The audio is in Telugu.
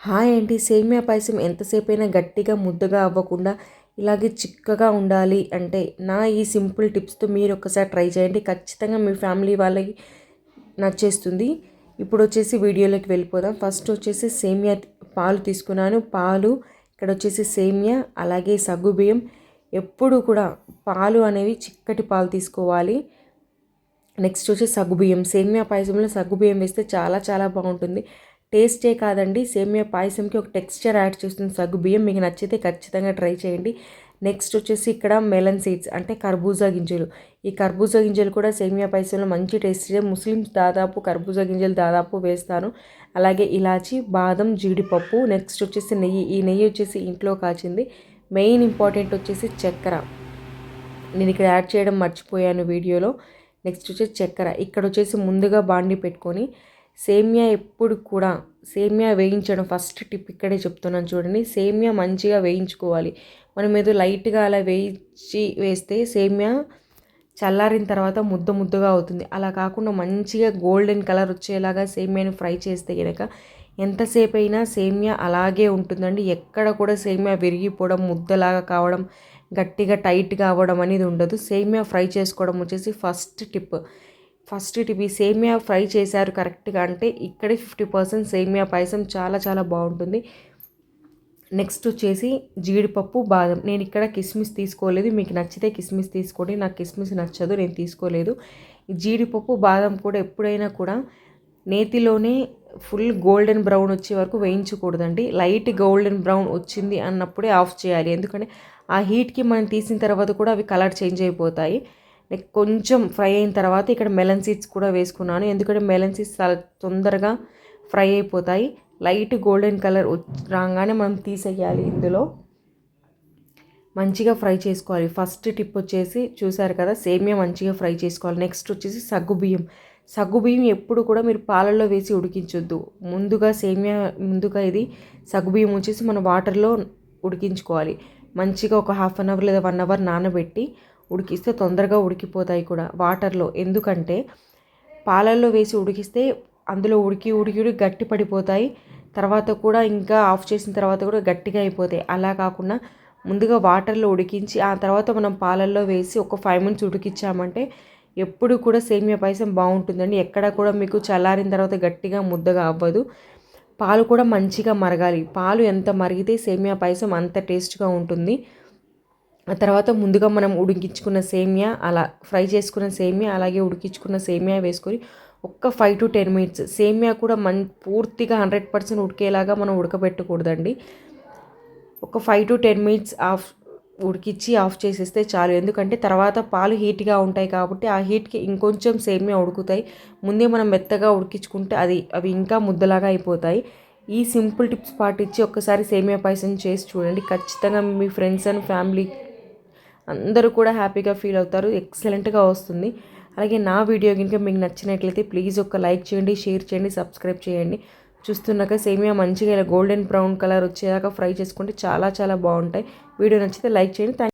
హాయ్ ఏంటి సేమియా పాయసం ఎంతసేపైనా గట్టిగా ముద్దగా అవ్వకుండా ఇలాగే చిక్కగా ఉండాలి అంటే నా ఈ సింపుల్ టిప్స్తో మీరు ఒకసారి ట్రై చేయండి. ఖచ్చితంగా మీ ఫ్యామిలీ వాళ్ళకి నచ్చేస్తుంది. ఇప్పుడు వచ్చేసి వీడియోలోకి వెళ్ళిపోదాం. ఫస్ట్ వచ్చేసి సేమియా పాలు తీసుకున్నాను. పాలు ఇక్కడ వచ్చేసి సేమియా అలాగే సగ్గుబియ్యం ఎప్పుడు కూడా పాలు అనేవి చిక్కటి పాలు తీసుకోవాలి. నెక్స్ట్ వచ్చి సగ్గుబియ్యం సేమియా పాయసంలో సగ్గుబియ్యం వేస్తే చాలా చాలా బాగుంటుంది. టేస్టే కాదండి. సేమియా పాయసంకి ఒక టెక్స్చర్ యాడ్ చేస్తుంది. సగ్గు బియ్యం మీకు నచ్చితే ఖచ్చితంగా ట్రై చేయండి. నెక్స్ట్ వచ్చేసి ఇక్కడ మెలన్ సీడ్స్ అంటే కర్బూజా గింజలు. ఈ కర్బూజా గింజలు కూడా సేమియా పాయసంలో మంచి టేస్ట్ ముస్లిమ్స్ దాదాపు కర్బూజా గింజలు దాదాపు వేస్తాను అలాగే ఇలాచి బాదం జీడిపప్పు నెక్స్ట్ వచ్చేసి నెయ్యి. ఈ నెయ్యి వచ్చేసి ఇంట్లో కాచింది. మెయిన్ ఇంపార్టెంట్ వచ్చేసి చక్కెర. నేను ఇక్కడ యాడ్ చేయడం మర్చిపోయాను వీడియోలో. నెక్స్ట్ వచ్చేసి చక్కెర. ఇక్కడ వచ్చేసి ముందుగా బాండి పెట్టుకొని సేమియా ఎప్పుడు కూడా సేమియా వేయించడం ఫస్ట్ టిప్ ఇక్కడే చెప్తున్నాను చూడండి. సేమియా మంచిగా వేయించుకోవాలి. మనం ఏదో లైట్గా అలా వేయించి వేస్తే సేమియా చల్లారిన తర్వాత ముద్ద ముద్దగా అవుతుంది. అలా కాకుండా మంచిగా గోల్డెన్ కలర్ వచ్చేలాగా సేమియాని ఫ్రై చేస్తే కనుక ఎంతసేపు అయినా సేమియా అలాగే ఉంటుందండి. ఎక్కడ కూడా సేమియా విరిగిపోవడం ముద్దలాగా కావడం గట్టిగా టైట్గా కావడం అనేది ఉండదు. సేమియా ఫ్రై చేసుకోవడం వచ్చేసి ఫస్ట్ టిప్ ఫస్ట్ ఇవి సేమియా ఫ్రై చేశారు కరెక్ట్గా అంటే ఇక్కడే ఫిఫ్టీ పర్సెంట్ సేమియా పాయసం చాలా చాలా బాగుంటుంది. నెక్స్ట్ వచ్చేసి జీడిపప్పు బాదం. నేను ఇక్కడ కిస్మిస్ తీసుకోలేదు. మీకు నచ్చితే కిస్మిస్ తీసుకోండి. నాకు కిస్మిస్ నచ్చదు. నేను తీసుకోలేదు. జీడిపప్పు బాదం కూడా ఎప్పుడైనా కూడా నేతిలోనే ఫుల్ గోల్డెన్ బ్రౌన్ వచ్చే వరకు వేయించకూడదండి. లైట్ గోల్డెన్ బ్రౌన్ వచ్చింది అన్నప్పుడే ఆఫ్ చేయాలి. ఎందుకంటే ఆ హీట్కి మనం తీసిన తర్వాత కూడా అవి కలర్ చేంజ్ అయిపోతాయి. కొంచెం ఫ్రై అయిన తర్వాత ఇక్కడ మెలన్ సీడ్స్ కూడా వేసుకున్నాను. ఎందుకంటే మెలన్ సీడ్స్ చాలా తొందరగా ఫ్రై అయిపోతాయి. లైట్ గోల్డెన్ కలర్ రాగానే మనం తీసేయాలి ఇందులో. మంచిగా ఫ్రై చేసుకోవాలి. ఫస్ట్ టిప్ వచ్చేసి చూసారు కదా సేమియా మంచిగా ఫ్రై చేసుకోవాలి. నెక్స్ట్ వచ్చేసి సగ్గుబియ్యం సగ్గుబియ్యం ఎప్పుడు కూడా మీరు పాలల్లో వేసి ఉడికించొద్దు. ముందుగా సేమియా ముందుగా ఇది సగ్గుబియ్యం వచ్చేసి మన వాటర్లో ఉడికించుకోవాలి. మంచిగా ఒక హాఫ్ అన్ అవర్ లేదా వన్ అవర్ నానబెట్టి ఉడికిస్తే తొందరగా ఉడికిపోతాయి కూడా వాటర్లో. ఎందుకంటే పాలల్లో వేసి ఉడికిస్తే అందులో ఉడికి ఉడికి ఉడికి గట్టి పడిపోతాయి. తర్వాత కూడా ఇంకా ఆఫ్ చేసిన తర్వాత కూడా గట్టిగా అయిపోతాయి. అలా కాకుండా ముందుగా వాటర్లో ఉడికించి ఆ తర్వాత మనం పాలల్లో వేసి ఒక ఫైవ్ మినిట్స్ ఉడికించామంటే ఎప్పుడు కూడా సేమియా పాయసం బాగుంటుందండి. ఎక్కడ కూడా మీకు చల్లారిన తర్వాత గట్టిగా ముద్దగా అవ్వదు. పాలు కూడా మంచిగా మరగాలి. పాలు ఎంత మరిగితే సేమియా పాయసం అంత టేస్ట్గా ఉంటుంది. తర్వాత ముందుగా మనం ఉడికించుకున్న సేమియా అలా ఫ్రై చేసుకున్న సేమియా అలాగే ఉడికించుకున్న సేమియా వేసుకొని ఒక్క ఫైవ్ టు టెన్ మినిట్స్ సేమియా కూడా మన్ పూర్తిగా హండ్రెడ్ పర్సెంట్ ఉడికేలాగా మనం ఉడకబెట్టకూడదండి. ఒక five to ten minutes off ఉడికిచ్చి off చేసేస్తే చాలు. ఎందుకంటే తర్వాత పాలు హీట్గా ఉంటాయి కాబట్టి ఆ హీట్కి ఇంకొంచెం సేమియా ఉడుకుతాయి. ముందే మనం మెత్తగా ఉడికించుకుంటే అది అవి ఇంకా ముద్దలాగా అయిపోతాయి. ఈ సింపుల్ టిప్స్ పాటించి ఒక్కసారి సేమియా పాయసం చేసి చూడండి. ఖచ్చితంగా మీ ఫ్రెండ్స్ అండ్ ఫ్యామిలీ అందరూ కూడా హ్యాపీగా ఫీల్ అవుతారు ఎక్సలెంట్గా వస్తుంది. అలాగే నా వీడియో కనుక మీకు నచ్చినట్లయితే ప్లీజ్ ఒక లైక్ చేయండి షేర్ చేయండి సబ్స్క్రైబ్ చేయండి. చూస్తున్నాక సేమియా మంచిగా ఇలా గోల్డెన్ బ్రౌన్ కలర్ వచ్చేదాకా ఫ్రై చేసుకుంటే చాలా చాలా బాగుంటాయి. వీడియో నచ్చితే లైక్ చేయండి థ్యాంక్